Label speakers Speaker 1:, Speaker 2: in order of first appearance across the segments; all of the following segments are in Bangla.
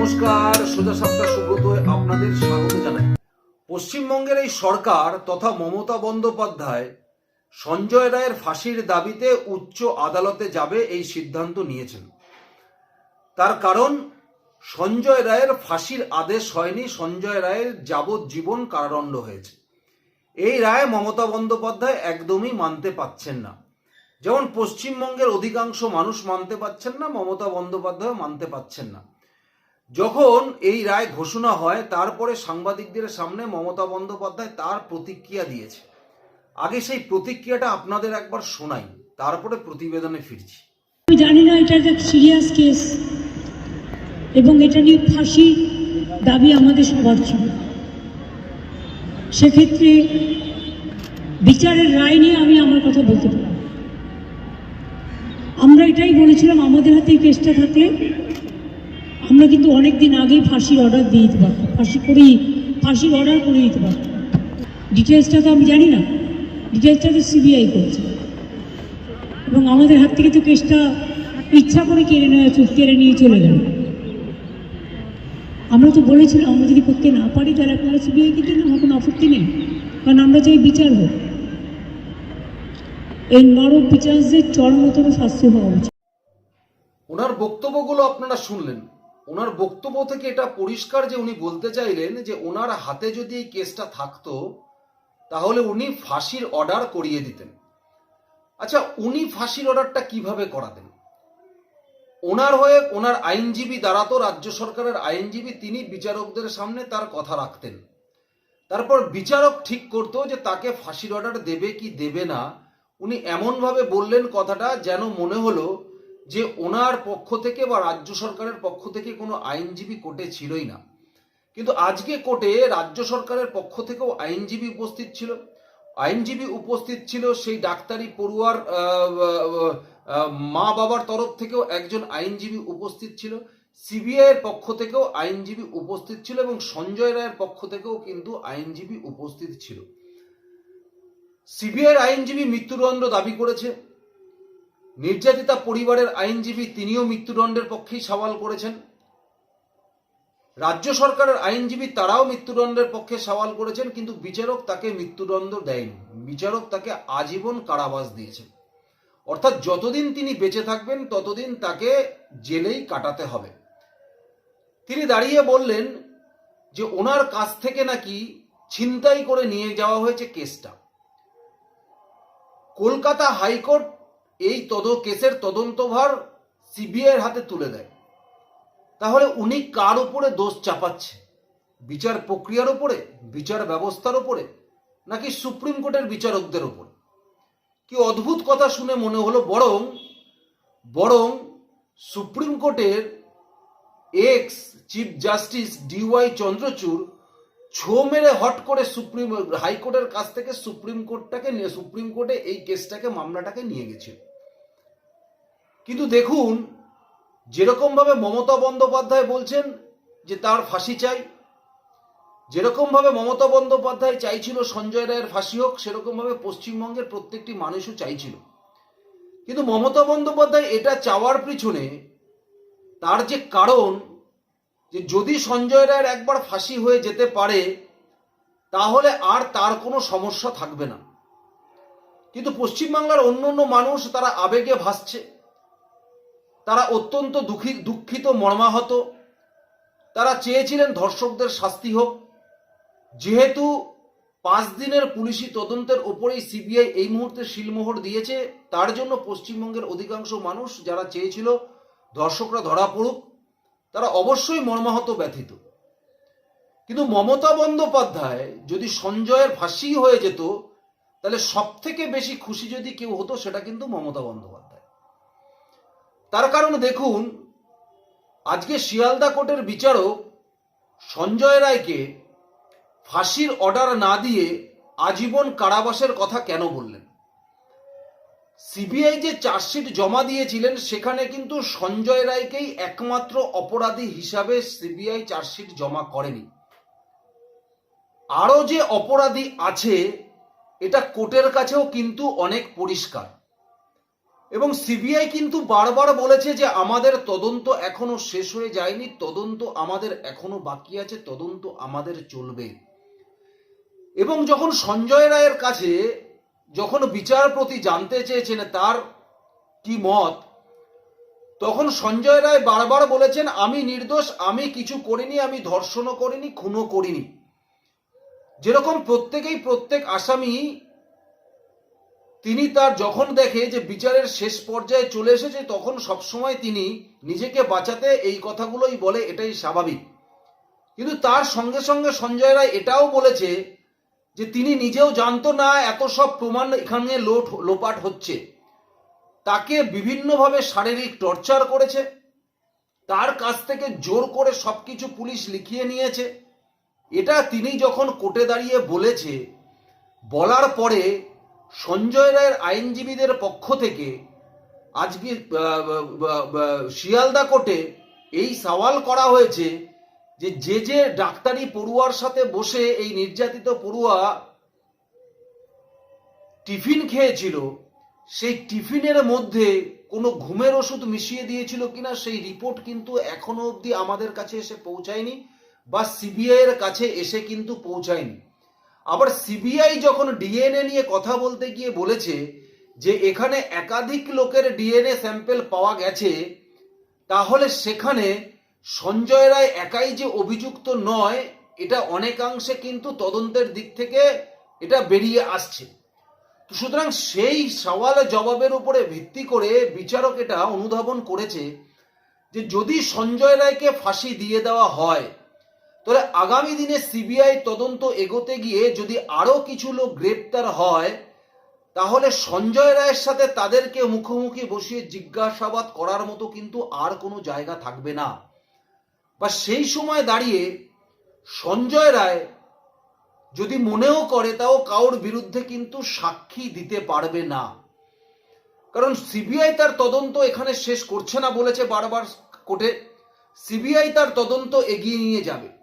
Speaker 1: নমস্কার, সোজা সাপটা সুব্রত আপনাদের স্বাগত জানাই। পশ্চিমবঙ্গের এই সরকার তথা মমতা বন্দ্যোপাধ্যায় সঞ্জয় রায়ের ফাঁসির দাবিতে উচ্চ আদালতে যাবে এই সিদ্ধান্ত নিয়েছেন। তার কারণ, সঞ্জয় রায়ের ফাঁসির আদেশ হয়নি, সঞ্জয় রায়ের যাবজ্জীবন কারাদণ্ড হয়েছে। এই রায় মমতা বন্দ্যোপাধ্যায় একদমই মানতে পাচ্ছেন না। যেমন পশ্চিমবঙ্গের অধিকাংশ মানুষ মানতে পাচ্ছেন না, মমতা বন্দ্যোপাধ্যায় মানতে পাচ্ছেন না। যখন এই রায় ঘোষণা হয়, তারপরে সাংবাদিকদের সামনে মমতা বন্দ্যোপাধ্যায় তার প্রতিক্রিয়া দিয়েছে। আগে সেই প্রতিক্রিয়াটা আপনাদের একবার শোনাই, তারপরে প্রতিবেদনে ফিরছি।
Speaker 2: আমি জানি না, এটা একটা সিরিয়াস কেস এবং এটা নিয়ে ফাঁসি দাবি আমাদের সবার ছিল। সেক্ষেত্রে বিচারের রায় নিয়ে আমি আমার কথা বলতে পারি আমরা এটাই বলেছিলাম, আমাদের হাতে এই কেসটা থাকলে আমরা কিন্তু অনেক দিন আগেই ফাঁসির অর্ডার দিয়ে দিতে পারতাম। ফাঁসি করেই ফাঁসির অর্ডার করে দিতে পারতাম। ডিটেলসটা তো আমি জানি না। ডিটেলসটা তো সিবিআই করছে। এবং আমাদের হাত থেকে তো কেসটা ইচ্ছা করে কেড়ে নেওয়া চুপ কেড়ে নিয়ে চলে গেল। আমরা তো বলেছিলাম, আমরা যদি করতে না পারি, তাহলে আপনারা সিবিআইকে দিন, আমার কোনো আপত্তি নেই। কারণ আমরা চাই বিচার হোক। এই নরক বিচারদের চরমতম শাস্তি হওয়া উচিত।
Speaker 1: ওনার বক্তব্যগুলো আপনারা শুনলেন। ওনার বক্তব্য থেকে এটা পরিষ্কার যে উনি বলতে চাইলেন যে ওনার হাতে যদি এই কেসটা থাকতো, তাহলে উনি ফাঁসির অর্ডার করিয়ে দিতেন। আচ্ছা উনি ফাঁসির অর্ডারটা কীভাবে করাতেন? ওনার হয়ে ওনার আইনজীবী দাঁড়াতো রাজ্য সরকারের আইনজীবী, তিনি বিচারকদের সামনে তার কথা রাখতেন। তারপর বিচারক ঠিক করতো যে তাকে ফাঁসির অর্ডার দেবে কি দেবে না। উনি এমনভাবে বললেন কথাটা যেন মনে হলো যে ওনার পক্ষ থেকে বা রাজ্য সরকারের পক্ষ থেকে কোনো আইনজীবী কোর্টে ছিলই না। কিন্তু আজকে কোর্টে রাজ্য সরকারের পক্ষ থেকেও আইনজীবী উপস্থিত ছিল। আইনজীবী উপস্থিত ছিল সেই ডাক্তারি পড়ুয়ার মা বাবার তরফ থেকেও একজন আইনজীবী উপস্থিত ছিল। সিবিআই এর পক্ষ থেকেও আইনজীবী উপস্থিত ছিল এবং সঞ্জয় রায়ের পক্ষ থেকেও কিন্তু আইনজীবী উপস্থিত ছিল। সিবিআই আইনজীবী মৃত্যুদণ্ড দাবি করেছে। নির্যাতিতা পরিবারের আইনজীবী তিনিও মৃত্যুদণ্ডের পক্ষেই সওয়াল করেছেন। রাজ্য সরকারের আইনজীবী তারাও মৃত্যুদণ্ডের পক্ষে সওয়াল করেছেন, কিন্তু বিচারক তাকে মৃত্যুদণ্ড দেয়নি। বিচারক তাকে আজীবন কারাবাস দিয়েছেন। অর্থাৎ যতদিন তিনি বেঁচে থাকবেন, ততদিন তাকে জেলেই কাটাতে হবে। তিনি দাঁড়িয়ে বললেন যে, ওনার কাছ থেকে নাকি ছিনতাই করে নিয়ে যাওয়া হয়েছে কেসটা। কলকাতা হাইকোর্ট এই তদ, কেসের তদন্তভার সিবিআই এর হাতে তুলে দেয়। তাহলে উনি কার উপরে দোষ চাপাচ্ছে? বিচার প্রক্রিয়ার উপরে বিচার ব্যবস্থার উপরে নাকি সুপ্রিম কোর্টের বিচারকদের উপর কি অদ্ভুত কথা শুনে মনে হলো বরং বরং সুপ্রিম কোর্টের ex chief justice DY Chandrachud ছো মেরে হট করে সুপ্রিম, হাইকোর্টের কাছ থেকে সুপ্রিম কোর্টটাকে সুপ্রিম কোর্টে এই কেসটাকে, মামলাটাকে নিয়ে গেছিল। কিন্তু দেখুন, যেরকম ভাবে মমতা বন্দ্যোপাধ্যায় বলছেন যে তার ফাঁসি চাই, যেরকম ভাবে মমতা বন্দ্যোপাধ্যায় চাইছিল সঞ্জয় রায়ের ফাঁসি হোক, সেরকম ভাবে পশ্চিমবঙ্গের প্রত্যেকটি মানুষও চাইছিল। কিন্তু মমতা বন্দ্যোপাধ্যায় এটা চাওয়ার পিছনে তার যে কারণ, যে যদি সঞ্জয় রায়ের একবার ফাঁসি হয়ে যেতে পারে, তাহলে আর তার কোনো সমস্যা থাকবে না। কিন্তু পশ্চিমবাংলার অন্য অন্য মানুষ তারা আবেগে ভাসছে। তারা অত্যন্ত দুঃখী দুঃখিত, মর্মাহত। তারা চেয়েছিলেন ধর্ষকদের শাস্তি হোক। যেহেতু পাঁচ দিনের পুলিশি তদন্তের ওপরেই সিবিআই এই মুহূর্তে শিলমোহর দিয়েছে, তার জন্য পশ্চিমবঙ্গের অধিকাংশ মানুষ যারা চেয়েছিল ধর্ষকরা ধরা পড়ুক, তারা অবশ্যই মর্মাহত, ব্যথিত। কিন্তু মমতা বন্দ্যোপাধ্যায় যদি সঞ্জয়ের ফাঁসি হয়ে যেত, তাহলে সব থেকে বেশি খুশি যদি কেউ হতো, সেটা কিন্তু মমতা বন্দ্যোপাধ্যায়। তার কারণ দেখুন, আজকে শিয়ালদা কোর্টের বিচারক সঞ্জয় রায়কে ফাঁসির অর্ডার না দিয়ে আজীবন কারাবাসের কথা কেন বললেন? সিবিআই যে চার্জশিট জমা দিয়েছিলেন, সেখানে কিন্তু সঞ্জয় রায়কেই একমাত্র অপরাধী হিসাবে সিবিআই চার্জশিট জমা করেনি। আরও যে অপরাধী আছে, এটা কোর্টের কাছেও কিন্তু অনেক পরিষ্কার। এবং সিবিআই কিন্তু বারবার বলেছে যে আমাদের তদন্ত এখনও শেষ হয়ে যায়নি, তদন্ত আমাদের এখনও বাকি আছে, তদন্ত আমাদের চলবে। এবং যখন সঞ্জয় রায়ের কাছে যখন বিচারপতি জানতে চেয়েছেন তার কি মত, তখন সঞ্জয় রায় বারবার বলেছেন, আমি নির্দোষ, আমি কিছু করিনি, আমি ধর্ষণও করিনি, খুনও করিনি। যেরকম প্রত্যেকেই প্রত্যেক আসামি তিনি তার যখন দেখে যে বিচারের শেষ পর্যায়ে চলে এসেছে, তখন সবসময় তিনি নিজেকে বাঁচাতে এই কথাগুলোই বলে, এটাই স্বাভাবিক। কিন্তু তার সঙ্গে সঙ্গে সঞ্জয় রায় এটাও বলেছে যে তিনি নিজেও জানতো না এত সব প্রমাণ এখানে লোট লোপাট হচ্ছে। তাকে বিভিন্নভাবে শারীরিক টর্চার করেছে, তার কাছ থেকে জোর করে সব কিছু পুলিশ লিখিয়ে নিয়েছে। এটা তিনি যখন কোর্টে দাঁড়িয়ে বলেছে, বলার পরে সঞ্জয় রায়ের আইনজীবীদের পক্ষ থেকে আজকে শিয়ালদা কোর্টে এই সওয়াল করা হয়েছে যে যে যে ডাক্তারি পড়ুয়ার সাথে বসে এই নির্যাতিত পড়ুয়া টিফিন খেয়েছিল, সেই টিফিনের মধ্যে কোনো ঘুমের ওষুধ মিশিয়ে দিয়েছিল কিনা সেই রিপোর্ট কিন্তু এখনও অবধি আমাদের কাছে এসে পৌঁছায়নি বা সিবিআই এর কাছে এসে কিন্তু পৌঁছায়নি। আবার সিবিআই যখন ডিএনএ নিয়ে কথা বলতে গিয়ে বলেছে যে এখানে একাধিক লোকের ডিএনএ স্যাম্পেল পাওয়া গেছে, তাহলে সেখানে সঞ্জয় রায় একাই যে অভিযুক্ত নয়, এটা অনেকাংশে কিন্তু তদন্তের দিক থেকে এটা বেরিয়ে আসছে। সুতরাং সেই সওয়াল জবাবের উপরে ভিত্তি করে বিচারক এটা অনুধাবন করেছে যে যদি সঞ্জয় রায়কে ফাঁসি দিয়ে দেওয়া হয় তাহলে আগামী দিনে সিবিআই তদন্ত এগোতে গিয়ে যদি আরও কিছু লোক গ্রেপ্তার হয়, তাহলে সঞ্জয় রায়ের সাথে তাদেরকে মুখোমুখি বসিয়ে জিজ্ঞাসাবাদ করার মতো কিন্তু আর কোনো জায়গা থাকবে না। বা সেই সময় দাঁড়িয়ে সঞ্জয় রায় যদি মনেও করে, তাও কারোর বিরুদ্ধে কিন্তু সাক্ষী দিতে পারবে না। কারণ সিবিআই তার তদন্ত এখানে শেষ করছে না বলেছে বারবার কোর্টে। সিবিআই তার তদন্ত এগিয়ে নিয়ে যাবে।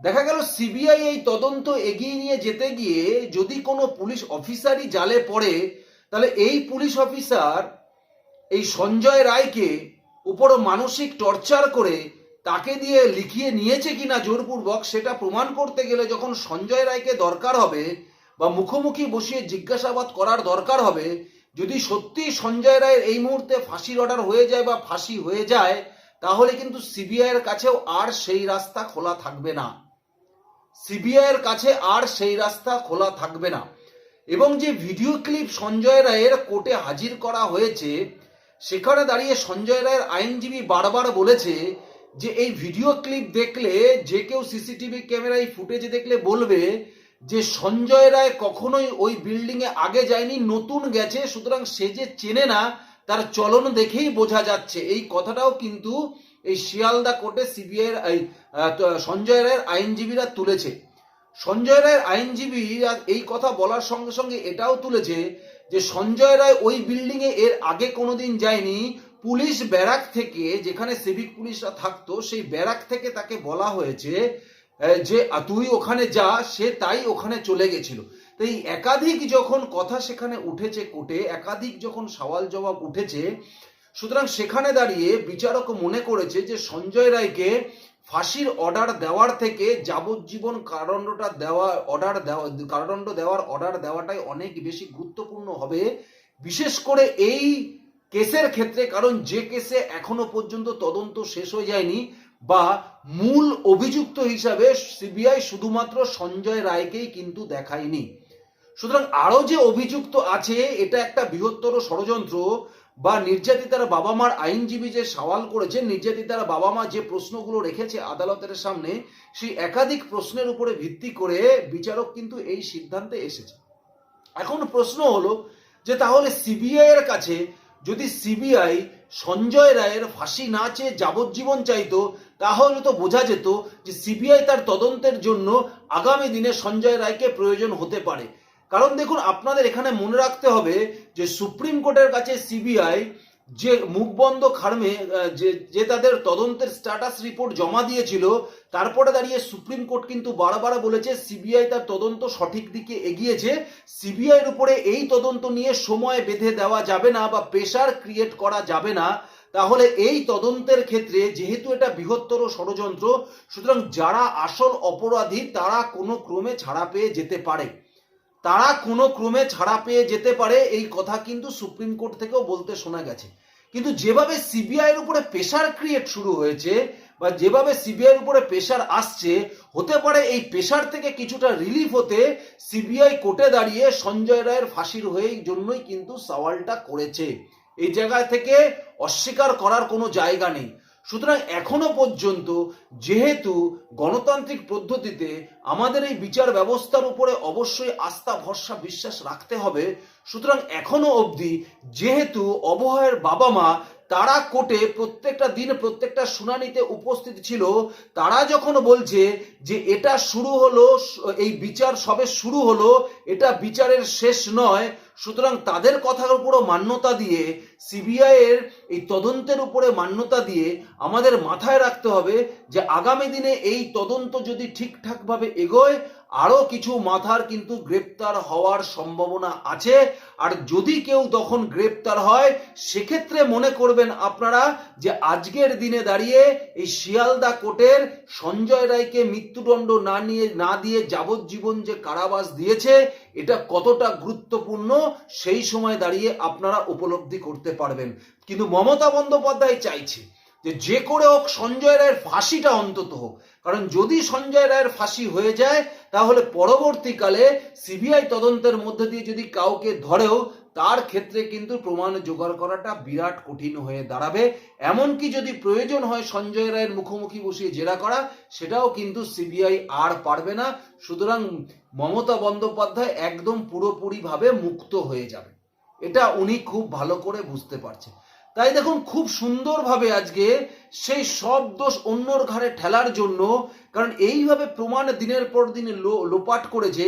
Speaker 1: দেখা গেল সিবিআই এই তদন্ত এগিয়ে নিয়ে যেতে গিয়ে যদি কোনো পুলিশ অফিসারই জালে পড়ে, তাহলে এই পুলিশ অফিসার এই সঞ্জয় রায়কে উপর মানসিক টর্চার করে তাকে দিয়ে লিখিয়ে নিয়েছে কিনা জোরপূর্বক সেটা প্রমাণ করতে গেলে যখন সঞ্জয় রায়কে দরকার হবে বা মুখোমুখি বসিয়ে জিজ্ঞাসাবাদ করার দরকার হবে, যদি সত্যি সঞ্জয় রায়ের এই মুহূর্তে ফাঁসির অর্ডার হয়ে যায় বা ফাঁসি হয়ে যায়, তাহলে কিন্তু সিবিআইয়ের কাছেও আর সেই রাস্তা খোলা থাকবে না। সিবিআই এর কাছে আর সেই রাস্তা খোলা থাকবে না। এবং যে ভিডিও ক্লিপ সঞ্জয় রায়ের কোর্টে হাজির করা হয়েছে, সেখানে দাঁড়িয়ে সঞ্জয় রায়ের আইনজীবী বারবার বলেছে যে এই ভিডিও ক্লিপ দেখলে, যে কেউ সিসিটিভি ক্যামেরায় ফুটেজে দেখলে বলবে যে সঞ্জয় রায় কখনোই ওই বিল্ডিং এ আগে যায়নি, নতুন গেছে, সুতরাং সে যে চেনে না, তার চলন দেখেই বোঝা যাচ্ছে। এই কথাটাও কিন্তু এই শিয়ালদা কোর্টে সিবিআই সঞ্জয় রায়ের আইনজীবীরা তুলেছে। সঞ্জয় রায়ের আইনজীবী এই কথা বলার সঙ্গে সঙ্গে এটাও তুলেছে যে সঞ্জয় রায় ওই বিল্ডিং এ এর আগে কোনোদিন যায়নি। পুলিশ ব্যারাক থেকে যেখানে সিভিক পুলিশরা থাকতো, সেই ব্যারাক থেকে তাকে বলা হয়েছে যে তুই ওখানে যা, সে তাই ওখানে চলে গেছিল। তো এই একাধিক যখন কথা সেখানে উঠেছে কোর্টে, একাধিক যখন সওয়াল জবাব উঠেছে সুতরাং সেখানে দাঁড়িয়ে বিচারক মনে করেছে যে সঞ্জয় রায়কে ফাঁসির অর্ডার দেওয়ার থেকে যাবজ্জীবন কারাদণ্ডটা দেওয়া অর্ডার দেওয়া, কারাদণ্ড দেওয়ার অর্ডার দেওয়াটাই অনেক বেশি গুরুত্বপূর্ণ হবে। বিশেষ করে এই কেসের ক্ষেত্রে, কারণ যে কেসে এখনও পর্যন্ত তদন্ত শেষ হয়ে যায়নি বা মূল অভিযুক্ত হিসাবে সিবিআই শুধুমাত্র সঞ্জয় রায়কেই কিন্তু দেখায়নি। সুতরাং আরও যে অভিযুক্ত আছে, এটা একটা বৃহত্তর ষড়যন্ত্র। বা নির্যাতিতার বাবা মার আইনজীবী যে সওয়াল করেছে নির্যাতিতার বাবা মা যে প্রশ্নগুলো রেখেছে আদালতের সামনে, সেই একাধিক প্রশ্নের উপরে ভিত্তি করে বিচারক কিন্তু এই সিদ্ধান্তে এসেছে। এখন প্রশ্ন হলো যে তাহলে সিবিআই এর কাছে যদি সিবিআই সঞ্জয় রায়ের ফাঁসি না চেয়ে যাবজ্জীবন চাইতো, তাহলে তো বোঝা যেত যে সিবিআই তার তদন্তের জন্য আগামী দিনে সঞ্জয় রায়কে প্রয়োজন হতে পারে। কারণ দেখুন, আপনাদের এখানে মনে রাখতে হবে যে সুপ্রিম কোর্টের কাছে সিবিআই যে মুখবন্ধ খার্মে যে যে তাদের তদন্তের স্ট্যাটাস রিপোর্ট জমা দিয়েছিল, তারপরে দাঁড়িয়ে সুপ্রিম কোর্ট কিন্তু বারবার বলেছে সিবিআই তার তদন্ত সঠিক দিকে এগিয়েছে। সিবিআইয়ের উপরে এই তদন্ত নিয়ে সময় বেঁধে দেওয়া যাবে না বা প্রেশার ক্রিয়েট করা যাবে না। তাহলে এই তদন্তের ক্ষেত্রে যেহেতু এটা বৃহত্তর ষড়যন্ত্র, সুতরাং যারা আসল অপরাধী তারা কোনো ক্রমে ছাড়া পেয়ে যেতে পারে। তারা কোনো ক্রমে ছাড়া পেয়ে যেতে পারে, এই কথা কিন্তু সুপ্রিম কোর্ট থেকেও বলতে শোনা গেছে। কিন্তু যেভাবে সিবিআই এর উপরে প্রেশার ক্রিয়েট শুরু হয়েছে বা যেভাবে সিবিআই এর উপরে প্রেশার আসছে, হতে পারে এই প্রেশার থেকে কিছুটা রিলিফ হতে সিবিআই কোর্টে দাঁড়িয়ে সঞ্জয় রায়ের ফাঁসির হয়ে জন্যই কিন্তু সওয়ালটা করেছে। এই জায়গা থেকে অস্বীকার করার কোনো জায়গা নেই। সুতরাং এখনও পর্যন্ত যেহেতু গণতান্ত্রিক পদ্ধতিতে আমাদের এই বিচার ব্যবস্থার উপরে অবশ্যই আস্থা, ভরসা, বিশ্বাস রাখতে হবে, সুতরাং এখনও অবধি যেহেতু অবহায়ের বাবা মা তারা কোর্টে প্রত্যেকটা দিন, প্রত্যেকটা শুনানিতে উপস্থিত ছিল, তারা যখন বলছে যে এটা শুরু হলো, এই বিচার সবে শুরু হলো, এটা বিচারের শেষ নয় সুতরাং তাদের কথার উপরও মান্যতা দিয়ে সিবিআইয়ের এই তদন্তের উপরে মান্যতা দিয়ে আমাদের মাথায় রাখতে হবে যে আগামী দিনে এই তদন্ত যদি ঠিকঠাকভাবে এগোয় আরও কিছু মাথার কিন্তু গ্রেপ্তার হওয়ার সম্ভাবনা আছে। আর যদি কেউ তখন গ্রেপ্তার হয়, সেক্ষেত্রে মনে করবেন আপনারা যে আজকের দিনে দাঁড়িয়ে এই শিয়ালদা কোর্টের সঞ্জয় রায়কে মৃত্যুদণ্ড না নিয়ে, না দিয়ে যাবজ্জীবন যে কারাবাস দিয়েছে, এটা কতটা গুরুত্বপূর্ণ, সেই সময় দাঁড়িয়ে আপনারা উপলব্ধি করতে পারবেন। কিন্তু মমতা বন্দ্যোপাধ্যায় চাইছে যে যে করে হোক সঞ্জয় রায়ের ফাঁসিটা অন্তত হোক। কারণ যদি সঞ্জয় রায়ের ফাঁসি হয়ে যায়, তাহলে পরবর্তীকালে সিবিআই তদন্তের মধ্যে দিয়ে যদি কাউকে ধরেও, তার ক্ষেত্রে কিন্তু প্রমাণ জোগাড় করাটা বিরাট কঠিন হয়ে দাঁড়াবে। এমনকি যদি প্রয়োজন হয় সঞ্জয় রায়ের মুখোমুখি বসিয়ে জেরা করা, সেটাও কিন্তু সিবিআই আর পারবে না। সুতরাং মমতা বন্দ্যোপাধ্যায় একদম পুরোপুরিভাবে মুক্ত হয়ে যাবে। এটা উনি খুব ভালো করে বুঝতে পারছেন। তাই দেখুন, খুব সুন্দরভাবে আজকে সেই সব দোষ অন্যর ঘাড়ে ঠেলার জন্য, কারণ এইভাবে প্রমাণ দিনের পর দিন লোপাট করেছে।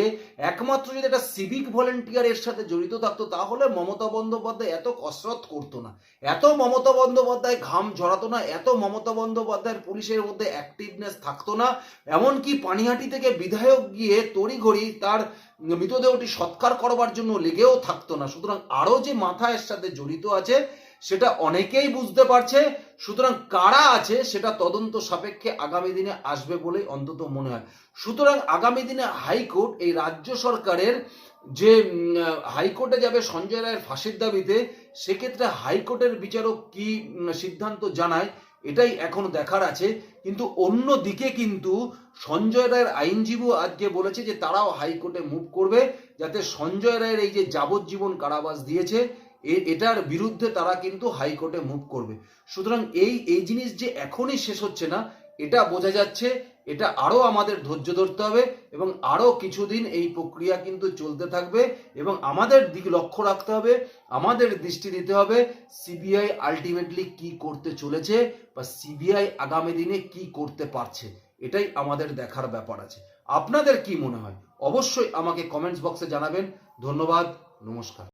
Speaker 1: একমাত্র যদি একটা সিভিক ভলেন্টিয়ার এর সাথে জড়িত থাকতো, তাহলে মমতা বন্দ্যোপাধ্যায় এত কসরত করতো না। এত মমতা বন্দ্যোপাধ্যায় ঘাম ঝরাতো না, এত মমতা বন্দ্যোপাধ্যায়ের পুলিশের মধ্যে অ্যাক্টিভনেস থাকতো না। এমনকি পানিহাটি থেকে বিধায়ক গিয়ে তড়িঘড়ি তার মৃতদেহটি সৎকার করবার জন্য লেগেও থাকতো না। সুতরাং আরও যে মাথা এর সাথে জড়িত আছে সেটা অনেকেই বুঝতে পারছে। সুতরাং কারা আছে সেটা তদন্ত সাপেক্ষে আগামী দিনে আসবে বলেই অন্তত মনে হয়। সুতরাং আগামী দিনে হাইকোর্ট এই রাজ্য সরকারের যে হাইকোর্টে যাবে সঞ্জয় রায়ের ফাঁসির দাবিতে, সেক্ষেত্রে হাইকোর্টের বিচারক কি সিদ্ধান্ত জানায় এটাই এখন দেখার আছে। কিন্তু অন্য দিকে কিন্তু সঞ্জয় রায়ের আইনজীবী আজকে বলেছে যে তারাও হাইকোর্টে মুভ করবে যাতে সঞ্জয় রায়ের এই যে যাবজ্জীবন কারাবাস দিয়েছে এটার বিরুদ্ধে তারা কিন্তু হাইকোর্টে মুভ করবে। সুতরাং এই এই জিনিস যে এখনই শেষ হচ্ছে না, এটা বোঝা যাচ্ছে, এটা আরও আমাদের ধৈর্য ধরতে হবে এবং আরও কিছুদিন এই প্রক্রিয়া কিন্তু চলতে থাকবে এবং আমাদের দিক লক্ষ্য রাখতে হবে, আমাদের দৃষ্টি দিতে হবে সিবিআই আলটিমেটলি কি করতে চলেছে বা সিবিআই আগামী দিনে কি করতে পারছে, এটাই আমাদের দেখার ব্যাপার আছে। আপনাদের কি মনে হয়? অবশ্যই আমাকে কমেন্টস বক্সে জানাবেন। ধন্যবাদ, নমস্কার।